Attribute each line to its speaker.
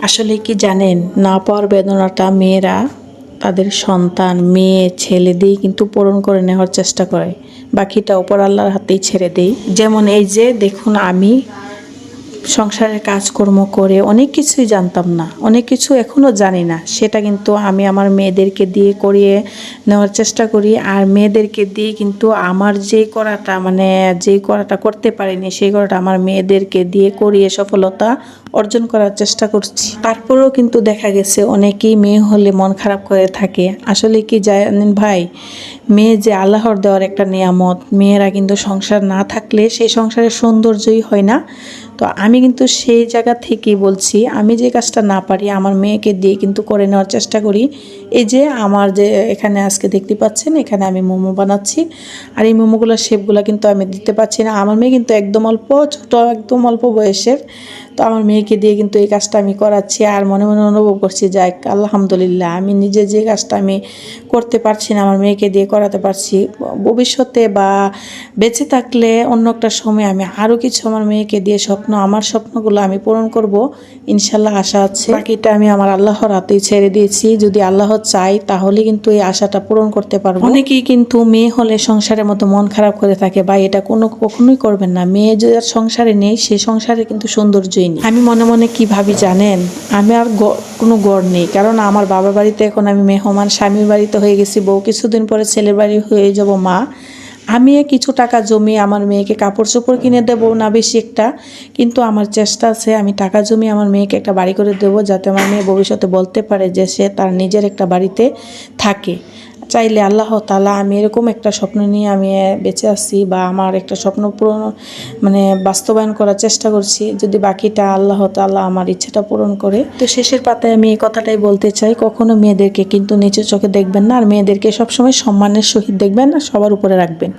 Speaker 1: আসলে কি জানেন না পাওয়ার বেদনাটা মেয়েরা তাদের সন্তান, মেয়ে, ছেলে দিয়ে কিন্তু পূরণ করে নেওয়ার চেষ্টা করে। বাকিটা ওপর আল্লাহর হাতেই ছেড়ে দেই। যেমন এই যে, দেখুন আমি সংসারের কাজকর্ম করে অনেক কিছুই জানতাম না, অনেক কিছু এখনও জানি না। সেটা কিন্তু আমি আমার মেয়েদেরকে দিয়ে করিয়ে নেওয়ার চেষ্টা করি আর মেয়েদেরকে দিয়ে কিন্তু আমার যে করাটা মানে যে করাটা করতে পারিনি, সেই করাটা আমার মেয়েদেরকে দিয়ে করিয়ে সফলতা অর্জন করার চেষ্টা করছি। তারপরেও কিন্তু দেখা গেছে অনেকেই মেয়ে হলে মন খারাপ করে থাকে। আসলে কি জানেন ভাই? মেয়ে যে আল্লাহর দেওয়ার একটা নিয়ামত, মেয়েরা কিন্তু সংসার না থাকলে সেই সংসারের সৌন্দর্যই হয় না। তো আমি কিন্তু সেই জায়গা থেকে বলছি, আমি যে কাজটা না পারি, আমার মেয়েকে দিয়ে কিন্তু করে নেওয়ার চেষ্টা করি। এই যে আমার যে এখানে আজকে দেখতে পাচ্ছেন, এখানে আমি মোমো বানাচ্ছি। আর এই মোমোগুলোর শেপগুলো কিন্তু আমি দিতে পারছি না। আমার মেয়ে কিন্তু একদম অল্প, ছোট একদম অল্প বয়সের। তো আমার মেয়েকে দিয়ে কিন্তু এই কাজটা আমি করাচ্ছি আর মনে মনে অনুভব করছি যাই আলহামদুলিল্লাহ, আমি নিজে যে কাজটা আমি করতে পারছি না, আমার মেয়েকে দিয়ে করাতে পারছি। ভবিষ্যতে বা বেঁচে থাকলে অন্য একটা সময় আমি আরও কিছু আমার মেয়েকে দিয়ে স্বপ্ন, আমার স্বপ্নগুলো আমি পূরণ করব, ইনশাল্লাহ আশা আছে। বাকিটা আমি আমার আল্লাহর হাতেই ছেড়ে দিয়েছি। যদি আল্লাহ চাই তাহলে কিন্তু এই আশাটা পূরণ করতে পারব। অনেকেই কিন্তু মেয়ে হলে সংসারের মতো মন খারাপ করে থাকে। বা এটা কোনো কখনোই করবেন না। মেয়ে যার সংসারে নেই, সে সংসারে কিন্তু সৌন্দর্যই নেই আমি মনে মনে কি ভাবি জানেন? আমি আর কোনো গড় নেই। কারণ আমার বাবার বাড়িতে এখন আমি মেহমান, স্বামীর বাড়িতে হয়ে গেছি বউ, কিছুদিন পরে ছেলের বাড়ি হয়ে যাব মা। আমি কিছু টাকা জমিয়ে আমার মেয়েকে কাপড় চোপড় কিনে দেবো না বেশি একটা, কিন্তু আমার চেষ্টা আছে আমি টাকা জমিয়ে আমার মেয়েকে একটা বাড়ি করে দেবো যাতে আমার মেয়ে ভবিষ্যতে বলতে পারে যে সে তার নিজের একটা বাড়িতে থাকে। চাইলে আল্লাহ তালা আমি এরকম একটা স্বপ্ন নিয়ে আমি বেঁচে আছি বা আমার একটা স্বপ্ন পূরণ মানে বাস্তবায়ন করার চেষ্টা করছি। যদি বাকিটা আল্লাহ তালা আমার ইচ্ছাটা পূরণ করে। তো শেষের পাতায় আমি এই কথাটাই বলতে চাই, কখনো মেয়েদেরকে কিন্তু নিচু চোখে দেখবেন না, আর মেয়েদেরকে সবসময় সম্মানের সহিত দেখবেন না সবার উপরে রাখবেন।